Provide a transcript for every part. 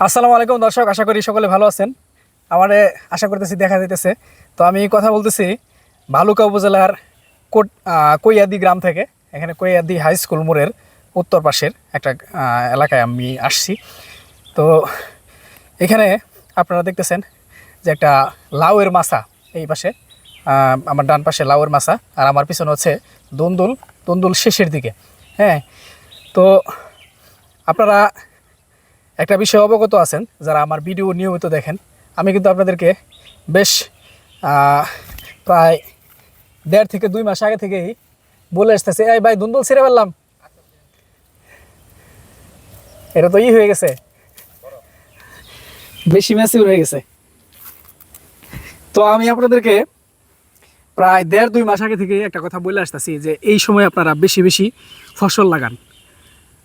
আসসালামু আলাইকুম দর্শক, আশা করি সকলে ভালো আছেন। আমারে আশা করতেছি দেখা যাইতেছে। তো আমি কথা বলতেছি ভালুকা উপজেলার কোট কৈয়াদি গ্রাম থেকে। এখানে কৈয়াদি হাই স্কুল মোড়ের উত্তর পাশের একটা এলাকায় আমি আসছি। তো এখানে আপনারা দেখতেছেন যে একটা লাউয়ের মাছা এই পাশে আমার ডান পাশে লাউয়ের মাছা আর আমার পিছনে হচ্ছে দন্দুল দন্দুল শেষের দিকে। হ্যাঁ তো আপনারা একটা বিষয়ে অবগত আছেন, যারা আমার ভিডিও নিয়মিত দেখেন। আমি কিন্তু আপনাদেরকে বেশ প্রায় দেড় থেকে দুই মাস আগে থেকেই বলে আসতেছে, এই ভাই দুন্দুল ছিঁড়ে ফেললাম। এটা তো ই হয়ে গেছে। বেশি ম্যাসিউর হয়ে গেছে। তো আমি আপনাদেরকে প্রায় দেড় দুই মাস আগে থেকে একটা কথা বলে আসতেছি, যে এই সময় আপনারা বেশি বেশি ফসল লাগান।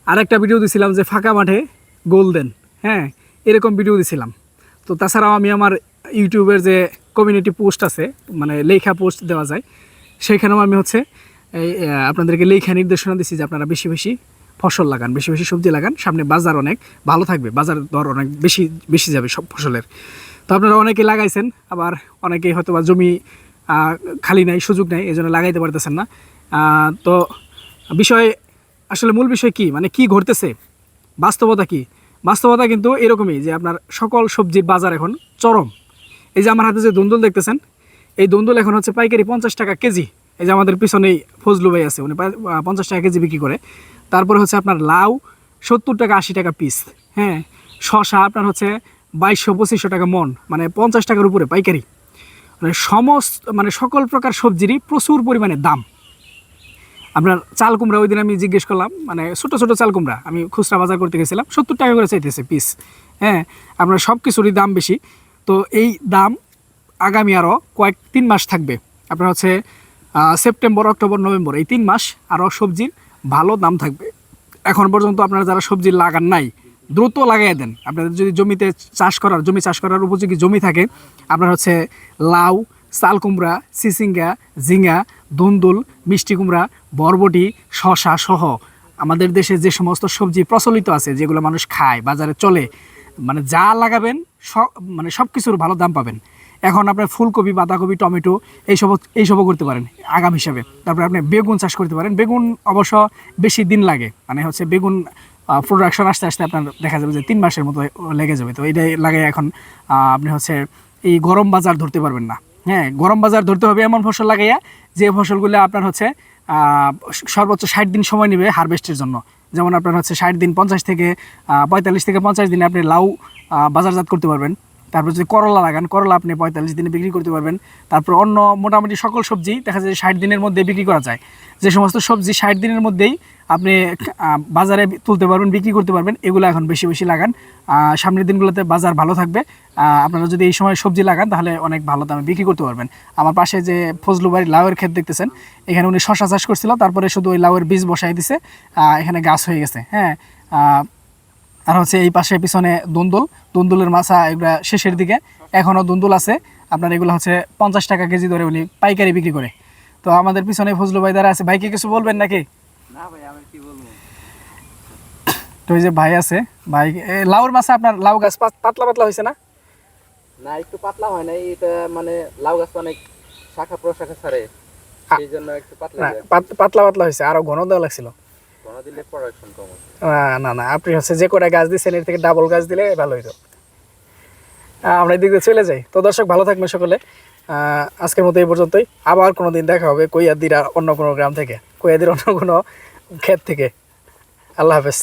আরেকটা ভিডিও দিছিলাম যে ফাঁকা মাঠে গোল্ডেন হ্যাঁ এরকম ভিডিও দিছিলাম। তো তাছাড়াও আমি আমার ইউটিউবের যে কমিউনিটি পোস্ট আছে মানে লেখা পোস্ট দেওয়া যায় সেইখানেও আমি হচ্ছে এই আপনাদেরকে লেখা নির্দেশনা দিচ্ছি যে আপনারা বেশি বেশি ফসল লাগান, বেশি বেশি সবজি লাগান। সামনে বাজার অনেক, ভালো থাকবে, বাজার দর অনেক বেশি বেশি যাবে সব ফসলের। তো আপনারা অনেকে লাগাইছেন, আবার অনেকেই হয়তো বা জমি খালি নাই, সুযোগ নাই এই জন্য লাগাইতে পারতেছেন না। তো বিষয়, আসলে মূল বিষয় কি? মানে কি ঘটতেছে? বাস্তবতা কি? বাস্তবতা কিন্তু এরকমই যে আপনার সকল সবজির বাজার এখন চরম। এই যে আমার হাতে যে দন্দুল দেখতেছেন, এই দন্দুল এখন হচ্ছে পাইকারি পঞ্চাশ টাকা কেজি। এই যে আমাদের পিছনেই ফজলু ভাই আছে, উনি পঞ্চাশ টাকা কেজি বিক্রি করে। তারপরে হচ্ছে আপনার লাউ সত্তর টাকা আশি টাকা পিস হ্যাঁ? শশা আপনার হচ্ছে বাইশশো পঁচিশশো টাকা মন মানে পঞ্চাশ টাকার উপরে পাইকারি। মানে সমস্ত মানে সকল প্রকার সবজিরই প্রচুর পরিমাণে দাম। আপনার চাল কুমড়া ওই দিন আমি জিজ্ঞেস করলাম মানে ছোটো ছোটো চাল কুমড়া, আমি খুচরা বাজার করতে গেছিলাম, সত্তর টাকা করে চাইতেছে পিস হ্যাঁ আপনার সব কিছুরই দাম বেশি। তো এই দাম আগামী আরও কয়েক, তিন মাস থাকবে। আপনার হচ্ছে সেপ্টেম্বর, অক্টোবর, নভেম্বর, এই তিন মাস আরও সবজির ভালো দাম থাকবে। এখন পর্যন্ত আপনারা যারা সবজি লাগান নাই, দ্রুত লাগাই দেন। আপনাদের যদি জমিতে চাষ করার, জমি চাষ করার উপযোগী জমি থাকে, আপনার হচ্ছে লাউ চাল কুমড়া সিসিঙ্গা ঝিঙ্গা দুন্দুল, মিষ্টি কুমড়া, বরবটি, শশা সহ আমাদের দেশে যে সমস্ত সবজি প্রচলিত আছে, যেগুলো মানুষ খায়, বাজারে চলে মানে যা লাগাবেন মানে সব কিছুর ভালো দাম পাবেন। এখন আপনার ফুলকপি, বাঁধাকপি, টমেটো, এইসব, এইসবও করতে পারেন, আগাম হিসাবে। তারপরে আপনি বেগুন চাষ করতে পারেন। বেগুন অবশ্য বেশি দিন লাগে মানে হচ্ছে বেগুন প্রোডাকশন আসতে আসতে আপনার দেখা যাবে যে তিন মাসের মতো লেগে যাবে। তো এটাই লাগে এখন আপনি হচ্ছে এই গরম বাজার ধরতে পারবেন না। হ্যাঁ গরম বাজার ধরতে হবে এমন ফসল লাগাইয়া যে ফসলগুলো আপনার হচ্ছে সর্বোচ্চ ষাট দিন সময় নেবে হারভেস্টের জন্য। যেমন আপনার হচ্ছে ষাট দিন পঞ্চাশ থেকে পঁয়তাল্লিশ থেকে পঞ্চাশ দিনে আপনি লাউ বাজারজাত করতে পারবেন। তারপর যদি করলা লাগান, করলা আপনি পঁয়তাল্লিশ দিনে বিক্রি করতে পারবেন। তারপর অন্য মোটামুটি সকল সবজি দেখা যায় ষাট দিনের মধ্যে বিক্রি করা যায়। যে সমস্ত সবজি ষাট দিনের মধ্যেই আপনি বাজারে তুলতে পারবেন, বিক্রি করতে পারবেন, এগুলো এখন বেশি বেশি লাগান। সামনের দিনগুলোতে বাজার ভালো থাকবে। আপনারা যদি এই সময় সবজি লাগান, তাহলে অনেক ভালো দামে বিক্রি করতে পারবেন। আমার পাশে যে ফজলু বাড়ির লাউয়ের ক্ষেত দেখতেছেন, এখানে উনি শশা চাষ করছিল, তারপরে শুধু ওই লাউয়ের বীজ বসাই দিছে। এখানে গাছ হয়ে গেছে হ্যাঁ। আর হচ্ছে এই পাশে পিছনে দুন্দুল। দুন্দুলের মাছা এগুলা শেষের দিকে। এখনও দুন্দুল আছে। আপনার এগুলো হচ্ছে পঞ্চাশ টাকা কেজি ধরে উনি পাইকারি বিক্রি করে। তো আমাদের পিছনে ফজলু ভাই দ্বারা আছে। ভাইকে কিছু বলবেন নাকি? না ভাই আমি কি বলব? তো ওই যে ভাই আছে ভাই লাউর মাছা আপনার লাউ গাছ পাতলা পাতলা হয়েছে না? না একটু পাতলা হয় না এটা মানে লাউ গাছ অনেক শাখা প্রশাখা ছাড়ে। সেই জন্য একটু পাতলা পাত- পাতলা পাতলা হয়েছে। আরও ঘন দেওয়া লাগছিল। না না আপনি হচ্ছে যে কটা গাছ দিচ্ছেন এর থেকে ডাবল গাছ দিলে ভালো হইতো। আমরা এদিকে চলে যাই। তো দর্শক, ভালো থাকবেন সকলে। আজকের মতো এই পর্যন্তই। আবার কোনো দিন দেখা হবে কৈয়াদির অন্য কোনো গ্রাম থেকে কৈয়াদির অন্য কোনো ক্ষেত থেকে। আল্লাহ হাফেজ।